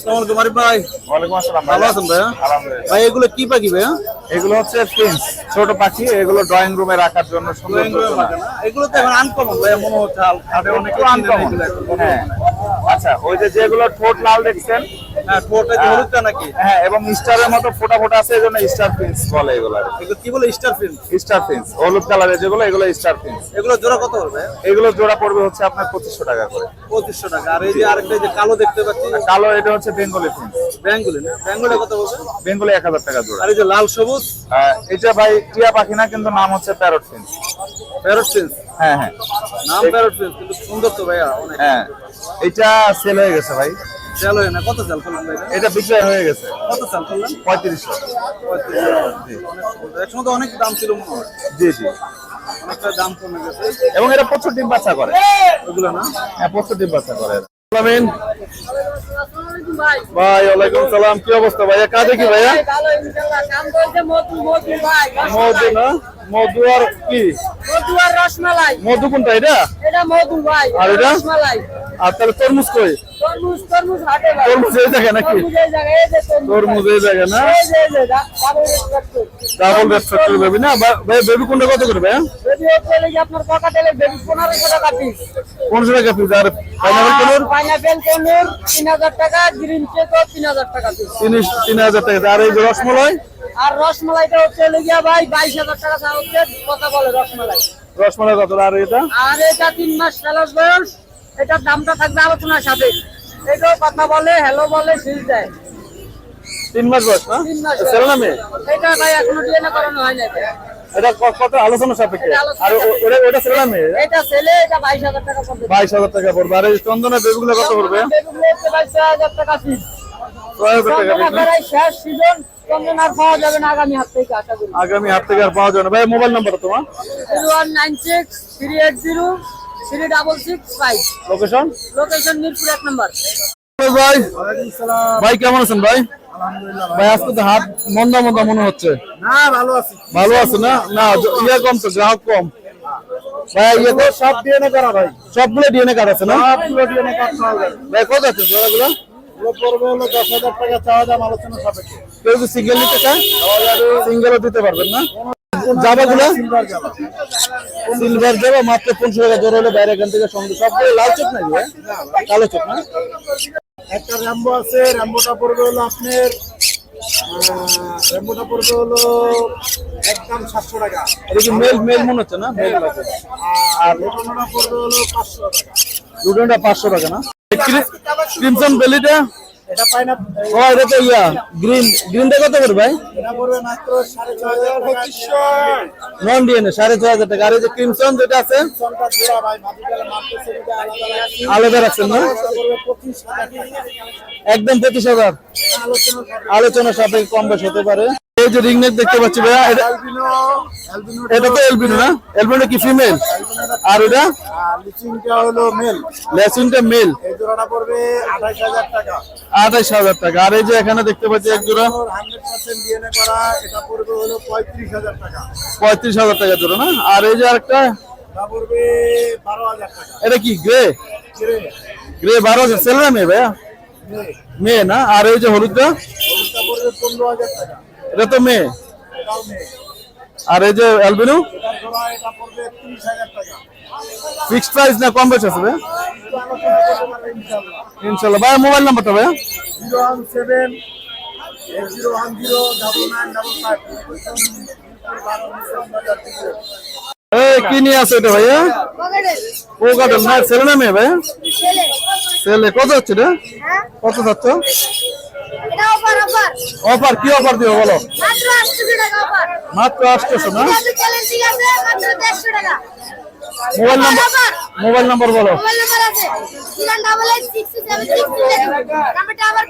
আসসালামু আলাইকুম ভাই। ওয়ালাইকুম আসসালাম ভালো আছেন ভাইয়া? আলহামদুলিল্লাহ। ভাই এগুলো কি পাখি ভাইয়া? এগুলো হচ্ছে প্রিন্স ছোট পাখি। এগুলো ড্রয়িং রুমে রাখার জন্য সুন্দর এগুলো তো এখন আনকমন ভাইয়া মনে হচ্ছে হাল- অনেক uncommon। হ্যাঁ। আচ্ছা ওই যে যেগুলো ঠোঁট লাল দেখছেন? হ্যাঁ ঠোঁটে যে হলুদটা নাকি? হ্যাঁ এবং স্টারের মতো ফোটা ফোটা আছে এই জন্য স্টার প্রিন্স বলে এগুলো এগুলো কি বলে? স্টার ফিল্ম স্টার প্রিন্স হলুদ কালারের যেগুলো এগুলো স্টার প্রিন্স এগুলো জোড়া কত হবে এগুলো জোড়া পড়বে হচ্ছে আপনার পঁচিশশো টাকা করে। পঁচিশশো টাকা। আর এই যে আরেকটা যে কালো দেখতে পাচ্ছি? কালো এটা হচ্ছে বেঙ্গলি প্রিন্স ব্যাঙ্গুলি না? ব্যাঙ্গুলি কত বলছে বেঙ্গলি এক হাজার টাকা জোড়া। আর এই যে লাল সবুজ? এটা ভাই টিয়া পাখি না কিন্তু নাম হচ্ছে প্যারট প্রিন্স প্যারট ফিন্স হ্যাঁ হ্যাঁ। নাম প্যারট ফিন্স কিন্তু সুন্দর তো ভাইয়া অনেক। হ্যাঁ। এটা সেল হয়ে গেছে ভাই। চাল হয় না কত চাল করলাম ভাই এটা? বিক্রয় হয়ে গেছে। কত চাল করলাম পঁয়ত্রিশশো একসময় তো অনেক দাম ছিল মনে হয়। জি জি। অনেকটা দাম কমে গেছে। এবং এটা প্রচুর ডিম বাচ্চা করে। ওগুলো না? হ্যাঁ প্রচুর ডিম বাচ্চা করে। ভাই ওয়ালাইকুম সালাম। কি অবস্থা ভাইয়া? কাজে কি ভাইয়া? মধু না? মধু আর কি? রসমালাই। মধু কোনটা এটা? এটা মধু ভাই আর এটা? রসমালাই। আর তাহলে তরমুজ কই? তরমুজ ভাই। এই জায়গায় নাকি? তরমুজ এই না? ডাবল রেড ফ্যাক্টর বেবি না? ভাই বেবি কোনটা কত করে ভাইয়া বেবি হচ্ছে এই যে আপনার ককাটেলের বেবি পনেরোশো টাকা পিস পনেরোশো টাকা পিস আর পাইনাপেল কোনোর? পাইনাপেল কনুর তিন হাজার টাকা গ্রিন তিন হাজার টাকা পিস তিন হাজার টাকা আর এই রসমলাই? আর রসমালাইটা হচ্ছে লেগিয়া ভাই বাইশ হাজার টাকা কথা বলে রসমালাই। রসমালাই কত? আর এটা? আর এটা তিন মাস বয়স। এটার দামটা থাকবে আলোচনার সাথে। এটাও কথা বলে হ্যালো বলে সিল দেয় তিন মাস বয়স না? ছেলে না মেয়ে? এটা ভাই এখনও ডিএনএ করানো হয় না এটা। কত আলোচনা সাপেক্ষে? আর ওটা ওটা ছেলে না মেয়ে? এটা ছেলে এটা বাইশ হাজার টাকা পড়বে। টাকা পড়বে। আর এই কত পড়বে? বেগুলো পিস শেষ সিজন পাওয়া যাবে না আগামী হাত থেকে আশা করি। আগামী হাত থেকে আর পাওয়া যাবে না। ভাই মোবাইল নাম্বার তোমার? Zero one nine six three double six five location location Mirpur এক নম্বর। ভাই। ভাই কেমন আছেন ভাই? ভাই আজকে তো হাত মন্দা মন্দা মনে হচ্ছে। না ভালো আছি। ভালো আছে না? না ইয়ে কম তো গ্রাহক কম। ভাই ইয়ে তো সব ডিএনএ করা ভাই। সবগুলো ডিএনএ কার্ড আছে না? সবগুলো ডিএনএ কার্ড ভাই কত জোড়াগুলো? কেউ যদি সিঙ্গেল নিতে চায়? সিঙ্গেলও দিতে পারবেন না? জাবাগুলো সিলভার যাবা মাত্র পনেরোশো টাকা জোর হলে বাইরে এখান থেকে সঙ্গে সবগুলো লাল চোখ নাকি কালো চোখ না? একটা র্যাম্বো আছে র্যাম্বোটা পড়বে হলো আপনার র্যাম্বোটা পড়বে হলো একদম সাতশো টাকা। এটা কি মেল মেল মনে হচ্ছে না? মেল লাগে আর লোটনটা পড়বে হলো পাঁচশো টাকা। দুটোটা পাঁচশো টাকা না? ক্রিমসন বেলিটা ও এটা তো ইয়া গ্রিন গ্রিনটা কত করে ভাই? নন ডিএনএ সাড়ে ছয় হাজার টাকা। আর এই যে ক্রিমসন যেটা আছে আলাদা রাখছেন না? একদম পঁচিশ হাজার। আলোচনা করবে আলোচনা কম বেশ হতে পারে। এই যে রিং নেক দেখতে পাচ্ছি ভাইয়া এটা- তো এলবিনো না? এলবিনো কি ফিমেল আর আর হলো মেল লেসিনটা মেল এই জোড়াটা পড়বে আঠাশ হাজার টাকা। আঠাইশ হাজার টাকা। আর এই যে এখানে দেখতে পাচ্ছি এক জোড়া। ডিএনএ করা এটা পড়বে হলো পঁয়ত্রিশ হাজার টাকা। পঁয়ত্রিশ হাজার টাকা জোড়া না? আর এই যে আরেকটা? এটা পড়বে টাকা। এটা কি গ্রে গ্রে বারো হাজার না মেয়ে ভাইয়া? মেয়ে না? আর এই যে হলুদটা? হলুদটা পড়বে পনেরো হাজার টাকা। এটা তো মেয়ে। আর এই যে অ্যালবিনো? ফিক্সড প্রাইস না কম বেশ পারবে ইনশাল্লাহ ভাইয়া মোবাইল নাম্বারটা ভাইয়া? Zero one seven zero one zero double nine double five কি নিয়ে আছে এটা ভাইয়া? ও কাটন না ছেলে না মেয়ে ভাইয়া? ছেলে। কত হচ্ছে এটা? কত যাচ্ছ? এটা অফার কি অফার দিও বলো? মাত্র আটশো না? মোবাইল নাম্বার মোবাইল নাম্বার বলো। নাম্বারটা আবার